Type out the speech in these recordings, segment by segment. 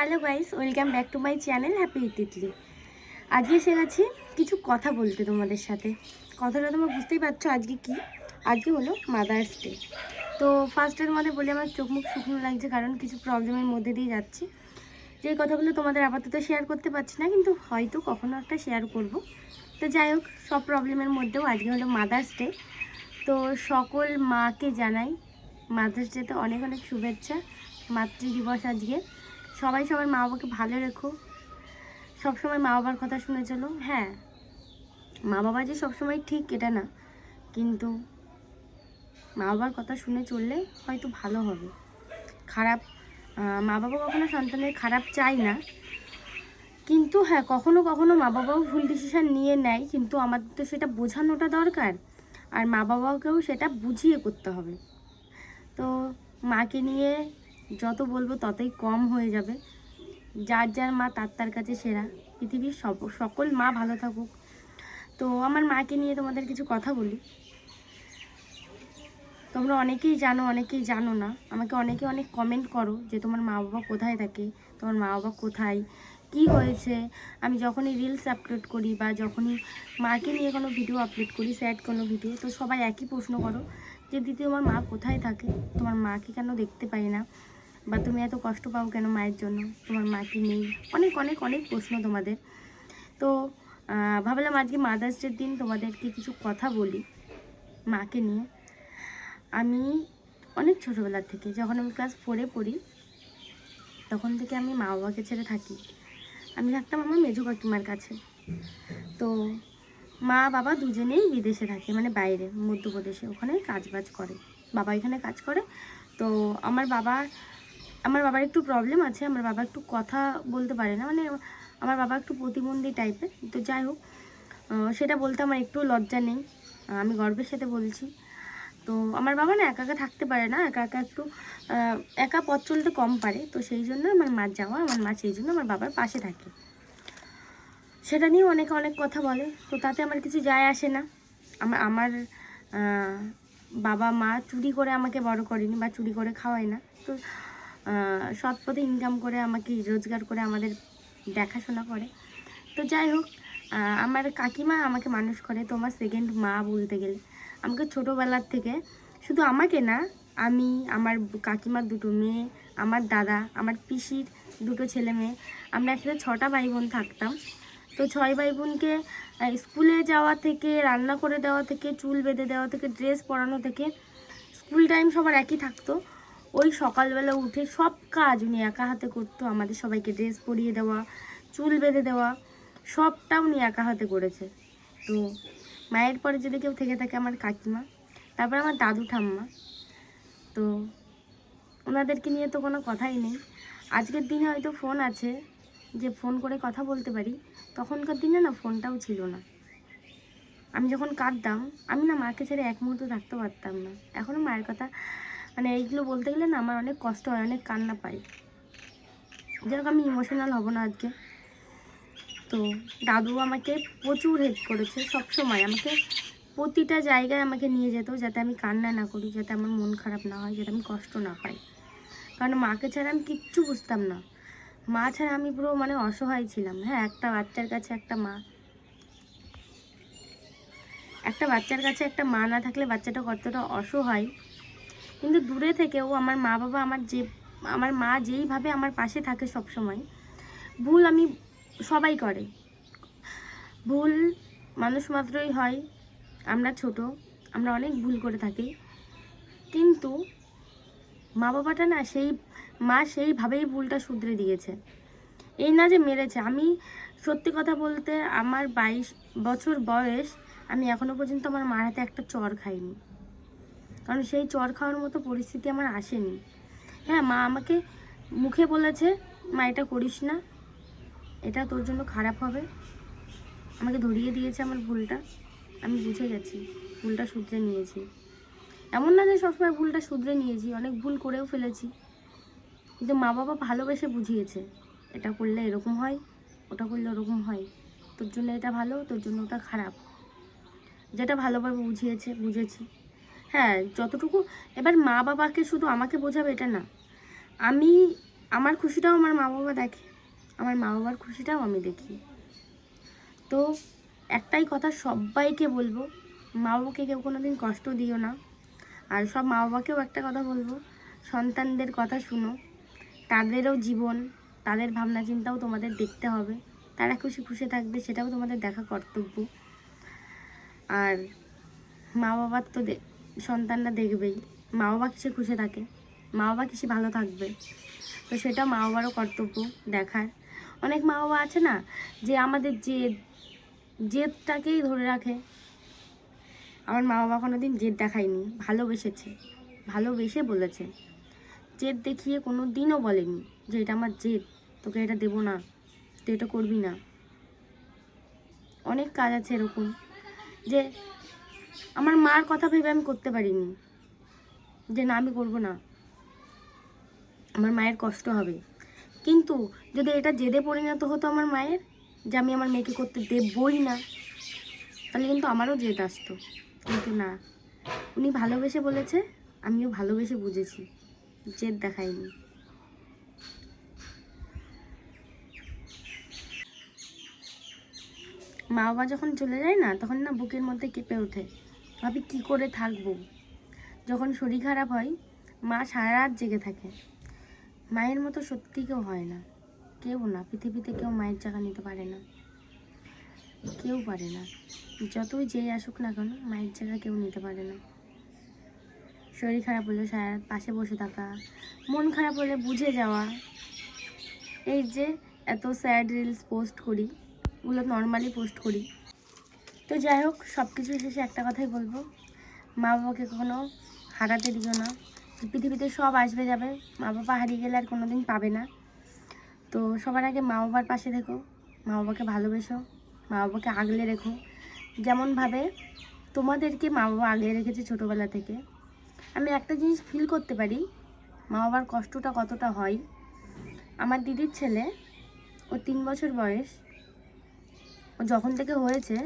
Hello guys, welcome back to my channel happy Titli. আজকে এসে গেছি কিছু কথা বলতে তোমাদের সাথে। কথাটা তোমরা বুঝতেই পারছ আজকে কি? আজকে হলো মাদার্স ডে তো ফার্স্টের মধ্যে বলি, আমার চোখ মুখ শুকনো লাগছে কারণ কিছু প্রবলেমের মধ্যে দিয়ে যাচ্ছি। যে কথাগুলো তোমাদের আপাতত শেয়ার করতে পারছি না, কিন্তু হয়তো কখনো একটা শেয়ার করব। তো যাই হোক, সব প্রবলেমের মধ্যেও আজকে হলো মাদার্স ডে তো সকল মাকে জানাই মাদার্স ডেতে অনেক অনেক শুভেচ্ছা মাতৃ দিবস আজকে। সবাই সবার মা বাবাকে ভালো রেখো। সবসময় মা বাবার কথা শুনে চলো। হ্যাঁ মা বাবা যে সবসময় ঠিক এটা না। কিন্তু মা বাবার কথা শুনে চললে হয়তো ভালো হবে। খারাপ মা বাবা কখনো সন্তানের খারাপ চায় না। কিন্তু হ্যাঁ কখনো কখনো মা বাবাও ভুল ডিসিশান নিয়ে নেয়। কিন্তু আমাদের তো সেটা বোঝানোটা দরকার। আর মা বাবাকেও সেটা বুঝিয়ে করতে হবে। তো মাকে নিয়ে যত বলব ততই কম হয়ে যাবে। যার যার মা, তার তার কাছে সেরা। পৃথিবীর সব, সকল মা ভালো থাকুক। তো আমার মাকে নিয়ে তোমাদের কিছু কথা বলি। তোমরা অনেকেই জানো অনেকেই জানো না। আমাকে অনেকে অনেক কমেন্ট করো যে তোমার মা বাবা কোথায় থাকে, তোমার মা বাবা কোথায়, কি হয়েছে? আমি যখনই রিলস আপলোড করি বা যখনই মাকে নিয়ে কোনো ভিডিও আপলোড করি স্যাড কোনো ভিডিও তো সবাই একই প্রশ্ন করো যে, দিদি, তোমার মা কোথায় থাকে? তোমার মাকে কেন দেখতে পাই না? বা তুমি এত কষ্ট পাও কেন মায়ের জন্য? তোমার মা কি নেই? অনেক অনেক অনেক প্রশ্ন তোমাদের। তো ভাবলাম আজকে মাদার্স ডের দিন তোমাদেরকে কিছু কথা বলি মাকে নিয়ে। আমি অনেক ছোটোবেলার থেকে যখন আমি ক্লাস ফোরে পড়ি, তখন থেকে আমি মা বাবাকে ছেড়ে থাকি। আমি থাকতাম আমার মেজো কাকিমার কাছে। তো, মা বাবা দুজনেই বিদেশে থাকে মানে বাইরে, মধ্যপ্রদেশে। ওখানে কাজ বাজ করে। বাবা এখানে কাজ করে। তো, আমার বাবা আমার বাবার একটু প্রবলেম আছে, আমার বাবা একটু কথা বলতে পারে না মানে আমার বাবা একটু প্রতিবন্ধী টাইপের তো যাই হোক সেটা বলতে আমার একটু লজ্জা নেই আমি গর্বের সাথে বলছি। তো আমার বাবা না একা একা থাকতে পারে না, একা একা একটু একা পথ চলতে কম পারে, তো সেই জন্য আমার মা যাওয়া, আমার মা সেই জন্য আমার বাবার পাশে থাকে। সেটা নিয়ে অনেকে অনেক কথা বলে, তো তাতে আমার কিছু যায় আসে না। আমার আমার বাবা মা চুরি করে আমাকে বড় করেনি বা চুরি করে খাওয়ায় না, তো সৎ পথে ইনকাম করে আমাকে রোজগার করে আমাদের দেখাশোনা করে। তো যাই হোক আমার কাকিমা আমাকে মানুষ করে তো আমার সেকেন্ড মা বলতে গেলে। আমাকে ছোটোবেলার থেকে শুধু আমাকে না, আমি, আমার কাকিমার দুটো মেয়ে, আমার দাদা, আমার পিসির দুটো ছেলে মেয়ে, আমরা একসাথে ছটা ভাই বোন থাকতাম। তো ছয় ভাই বোনকে স্কুলে যাওয়া থেকে, রান্না করে দেওয়া থেকে, চুল বেঁধে দেওয়া থেকে, ড্রেস পরানো থেকে, স্কুল টাইম সবার একই থাকতো। ওই সকালবেলা উঠে সব কাজ উনি একা হাতে করতো, আমাদের সবাইকে ড্রেস পরিয়ে দেওয়া, চুল বেঁধে দেওয়া সবটা উনি একা হাতে করেছে। তো মায়ের পরে যদি কেউ থেকে থাকে আমার কাকিমা, তারপর আমার দাদু ঠাম্মা। তো ওনাদেরকে নিয়ে তো কোনো কথাই নেই। আজকের দিনে হয়তো ফোন আছে যে ফোন করে কথা বলতে পারি, তখনকার দিনে না ফোনটাও ছিল না। আমি যখন কাঁদতাম, আমি না মাকে ছেড়ে এক মুহূর্ত থাকতে পারতাম না। এখনও মায়ের কথা মানে এইগুলো বলতে গেলে না আমার অনেক কষ্ট হয়, অনেক কান্না পাই। যাই আমি ইমোশনাল হব না আজকে। তো দাদু আমাকে প্রচুর হেল্প করেছে সব সময়। আমাকে প্রতিটা জায়গায় আমাকে নিয়ে যেত যাতে আমি কান্না না করি, যাতে আমার মন খারাপ না হয়, যাতে আমি কষ্ট না পাই। কারণ মাকে ছাড়া আমি কিচ্ছু বুঝতাম না। মা ছাড়া আমি পুরো মানে অসহায় ছিলাম। হ্যাঁ একটা বাচ্চার কাছে একটা মা। একটা বাচ্চার কাছে একটা মা না থাকলে বাচ্চাটা কতটা অসহায়। কিন্তু দূরে থেকেও আমার মা বাবা আমার যে, আমার মা যেইভাবে আমার পাশে থাকে সব সময় ভুল আমি সবাই করে। ভুল মানুষ মাত্রই হয়, আমরা ছোট, আমরা অনেক ভুল করে থাকি। কিন্তু মা বাবাটা না সেই, মা সেইভাবেই ভুলটা শুধরে দিয়েছে। এই না যে মেরেছে, আমি সত্যি কথা বলতে আমার বাইশ বছর বয়স, আমি এখনও পর্যন্ত আমার মার হাতে একটা চর খাইনি। কারণ সেই চর খাওয়ার মতো পরিস্থিতি আমার আসেনি। হ্যাঁ মা আমাকে মুখে বলেছে, মা, এটা করিস না। এটা তোর জন্য খারাপ হবে। আমাকে ধরিয়ে দিয়েছে আমার ভুলটা। আমি বুঝে গেছি, ভুলটা শুধরে নিয়েছি। এমন না যে সবসময় ভুলটা শুধরে নিয়েছি, অনেক ভুল করেও ফেলেছি। কিন্তু মা বাবা ভালোবেসে বুঝিয়েছে, এটা করলে এরকম হয়, ওটা করলে ওরকম হয়। তোর জন্য এটা ভালো, তোর জন্য ওটা খারাপ। যেটা ভালোভাবে বুঝিয়েছে, বুঝেছি। হ্যাঁ যতটুকু এবার মা বাবাকে শুধু আমাকে বোঝাবে এটা না। আমি, আমার খুশিটাও আমার মা বাবা দেখে, আমার মা বাবার খুশিটাও আমি দেখি। তো একটাই কথা সবাইকে বলব, মা বাবাকে কেউ কোনো দিন কষ্ট দিও না। আর সব মা বাবাকেও একটা কথা বলব, সন্তানদের কথা শুনো, তাদেরও জীবন, তাদের ভাবনা চিন্তাও তোমাদের দেখতে হবে। তারা খুশি খুশি থাকবে, সেটাও তোমাদের দেখা কর্তব্য। আর মা বাবার তো সন্তানরা দেখবেই। মা বাবা কিসে খুশি থাকে? মা বাবা কিসে ভালো থাকবে? তো সেটা মা বাবারও কর্তব্য দেখার। অনেক মা বাবা আছে না, যে আমাদের জেদ, জেদটাকেই ধরে রাখে। আমার মা বাবা কোনো দিন জেদ দেখায়নি, ভালোবেসেছে, ভালোবেসে বলেছে। জেদ দেখিয়ে কোনো দিনও বলেনি যে এটা আমার জেদ, তোকে এটা দেবো না, তুই এটা করবি না। অনেক কাজ আছে এরকম, যে আমার মার কথা ভেবে আমি করতে পারিনি। যে না, আমি করব না। আমার মায়ের কষ্ট হবে। কিন্তু যদি এটা জেদে পরিণত হতো আমার মায়ের, যে আমি আমার মেয়েকে করতে দেবই না, তাহলে কিন্তু আমারও জেদ আসতো। কিন্তু না, উনি ভালোবেসে বলেছে, আমিও ভালোবেসে বুঝেছি। জেদ দেখাইনি মা বাবা যখন চলে যায় না, তখন না বুকের মধ্যে কেঁপে ওঠে। ভাবি কী করে থাকব? যখন শরীর খারাপ হয়, মা সারা রাত জেগে থাকে। মায়ের মতো সত্যি কেউ হয় না। কেউ না, পৃথিবীতে কেউ মায়ের জায়গা নিতে পারে না। কেউ পারে না। যতই যেই আসুক না কেন, মায়ের জায়গা কেউ নিতে পারে না। শরীর খারাপ হলে সারা রাত পাশে বসে থাকা, মন খারাপ হলে বুঝে যাওয়া। এই যে, এত স্যাড রিলস পোস্ট করি, ওগুলো নর্মালি পোস্ট করি। তো যাই হোক সব কিছু শেষে একটা কথাই বলব। মা বাবাকে কখনো হারাতে দিও না। পৃথিবীতে সব আসবে যাবে। মা বাবা হারিয়ে গেলে আর কোনো দিন পাবে না। তো সবার আগে মা বাবার পাশে থেকো। মা বাবাকে ভালোবেসো। মা বাবাকে আগলে রেখো। যেমনভাবে তোমাদেরকে মা বাবা আগলে রেখেছে ছোটোবেলা থেকে। আমি একটা জিনিস ফিল করতে পারি মা বাবার কষ্টটা কতটা হয়। আমার দিদির ছেলে, ও তিন বছর বয়স। ও যখন থেকে হয়েছে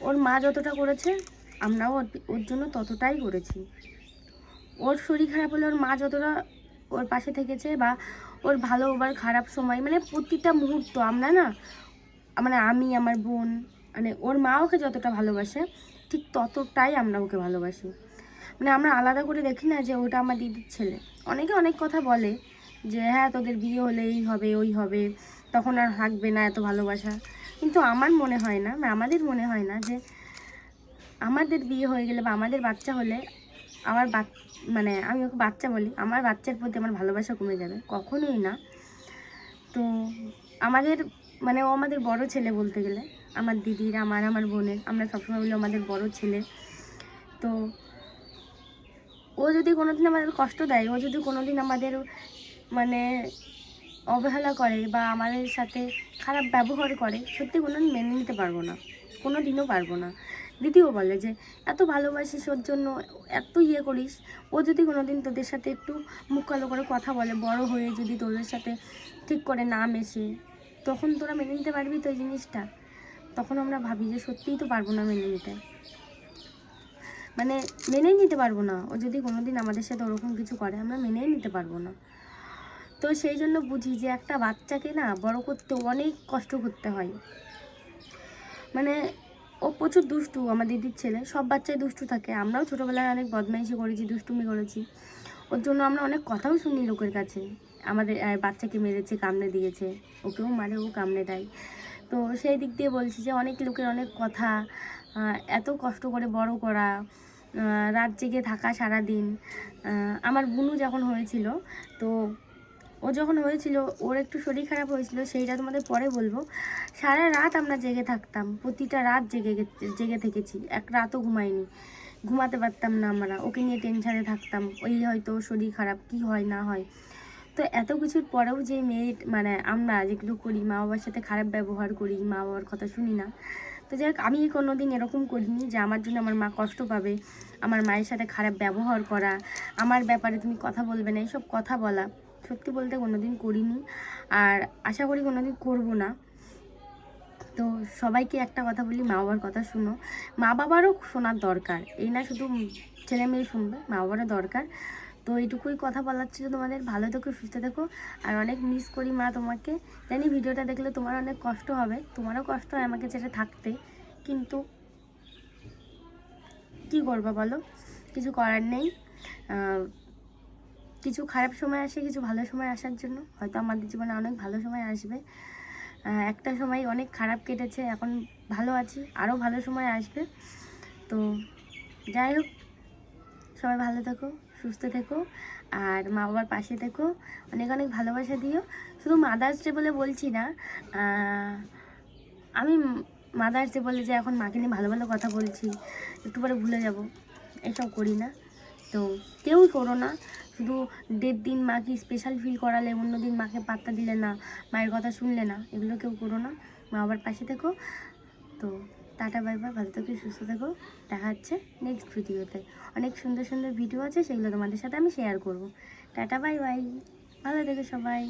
ওর মা যতটা করেছে, আমরাও ওর জন্য ততটাই করেছি। ওর শরীর খারাপ হলে ওর মা যতটা ওর পাশে থেকেছে বা ওর ভালো ওবার খারাপ সময় মানে প্রতিটা মুহূর্ত আমরা না মানে আমি, আমার বোন মানে ওর মা ওকে যতটা ভালোবাসে, ঠিক ততটাই আমরা ওকে ভালোবাসি। মানে আমরা আলাদা করে দেখি না যে ওটা আমার দিদির ছেলে। অনেকে অনেক কথা বলে যে হ্যাঁ তোদের বিয়ে হলে এই হবে, ওই হবে, তখন আর থাকবে না এত ভালোবাসা। কিন্তু আমার মনে হয় না, বা আমাদের মনে হয় না যে আমাদের বিয়ে হয়ে গেলে বা আমাদের বাচ্চা হলে আমার বাচ মানে আমি ওকে বাচ্চা বলি, আমার বাচ্চার প্রতি আমার ভালোবাসা কমে যাবে, কখনোই না। তো আমাদের মানে ও আমাদের বড় ছেলে বলতে গেলে, আমার দিদির, আমার আমার বোনের, আমরা সবসময় বলি আমাদের বড় ছেলে। তো ও যদি কোনোদিন আমাদের কষ্ট দেয়, ও যদি কোনোদিন আমাদের মানে অবহেলা করে বা আমাদের সাথে খারাপ ব্যবহার করে, সত্যি কোনো মেনে নিতে পারব না। কোনো দিনও পারব না। দিদিও বলে যে, এত ভালোবাসিস ওর জন্য, এত ইয়ে করিস, ও যদি কোনো দিন তোদের সাথে একটু মুখ কালো করে কথা বলে, বড় হয়ে যদি তোদের সাথে ঠিক করে না মেশে, তখন তোরা মেনে নিতে পারবি তো এই জিনিসটা? তখন আমরা ভাবি যে, সত্যিই তো পারব না মেনে নিতে। মানে মেনেই নিতে পারব না। ও যদি কোনো দিন আমাদের সাথে ওরকম কিছু করে, আমরা মেনেই নিতে পারব না। তো সেই জন্য বুঝি যে একটা বাচ্চাকে না বড় করতে অনেক কষ্ট করতে হয়। মানে ও প্রচুর দুষ্টু আমার দিদির ছেলে, সব বাচ্চাই দুষ্টু থাকে। আমরাও ছোটোবেলায় অনেক বদমাইশি করেছি, দুষ্টুমি করেছি। ওর জন্য আমরা অনেক কথাও শুনি লোকের কাছে। আমাদের বাচ্চাকে মেরেছে, কামড়ে দিয়েছে। ওকেও মারে, ও কামড়ে দেয়। তো সেই দিক দিয়ে বলছি যে অনেক লোকের অনেক কথা এত কষ্ট করে বড় করা রাত জেগে থাকা সারা দিন আমার বুনু যখন হয়েছিল, তো ও যখন হয়েছিল, ওর একটু শরীর খারাপ হয়েছিল, সেইটা তোমাদের পরে বলব। সারা রাত আমরা জেগে থাকতাম, প্রতিটা রাত জেগে জেগে থেকেছি, এক রাতও ঘুমাইনি। ঘুমাতে পারতাম না আমরা, ওকে নিয়ে টেনশানে থাকতাম, ওই হয়তো শরীর খারাপ, কি হয় না হয়। তো এত কিছুর পরেও যে মেয়ে মানে আমরা যেগুলো করি মা বাবার সাথে খারাপ ব্যবহার করি মা বাবার কথা শুনি না। তো যাই হোক, আমি কোনো দিন এরকম করিনি যে আমার জন্য আমার মা কষ্ট পাবে, আমার মায়ের সাথে খারাপ ব্যবহার করা, আমার ব্যাপারে তুমি কথা বলবে না, এইসব কথা বলা। সত্যি বলতে কোনো দিন করিনি আর আশা করি কোনো দিন করব না। তো সবাইকে একটা কথা বলি মা বাবার কথা শুনো। মা বাবারও শোনার দরকার। এই না শুধু ছেলে মেয়ে শুনবে মা বাবারও দরকার। তো এইটুকুই কথা বলার ছিল তোমাদের। ভালো থেকো, সুস্থ থেকো। আর অনেক মিস করি মা তোমাকে। জানি ভিডিওটা দেখলে তোমার অনেক কষ্ট হবে। তোমারও কষ্ট হয় আমাকে ছেড়ে থাকতে। কিন্তু কি করবা বলো? কিছু করার নেই। কিছু খারাপ সময় আসে, কিছু ভালো সময় আসার জন্য। হয়তো আমাদের জীবনে অনেক ভালো সময় আসবে। একটা সময় অনেক খারাপ কেটেছে, এখন ভালো আছি আরও ভালো সময় আসবে। তো যাই হোক, সবাই ভালো থেকো, সুস্থ থেকো, আর মা বাবার পাশে থেকো। অনেক অনেক ভালোবাসা দিও। শুধু মাদার্স ডে বলে বলছি না আমি মাদার্স ডে বলে যে এখন মাকে নিয়ে ভালো ভালো কথা বলছি, একটু পরে ভুলে যাব, এসব করি না। তো কেউই করো না। শুধু দেড় দিন মাকে স্পেশাল ফিল করালে, অন্য দিন মাকে পাত্তা দিলে না, মায়ের কথা শুনলে না, এগুলো কেউ করো না। মা বাবার পাশে থেকো। তো টাটা, বাই বাই, ভালো থেকে, সুস্থ থেকো। দেখা হচ্ছে নেক্সট ভিডিওতে অনেক সুন্দর সুন্দর ভিডিও আছে, সেগুলো তোমাদের সাথে আমি শেয়ার করব। Ta ta, bye bye. ভালো থেকো সবাই।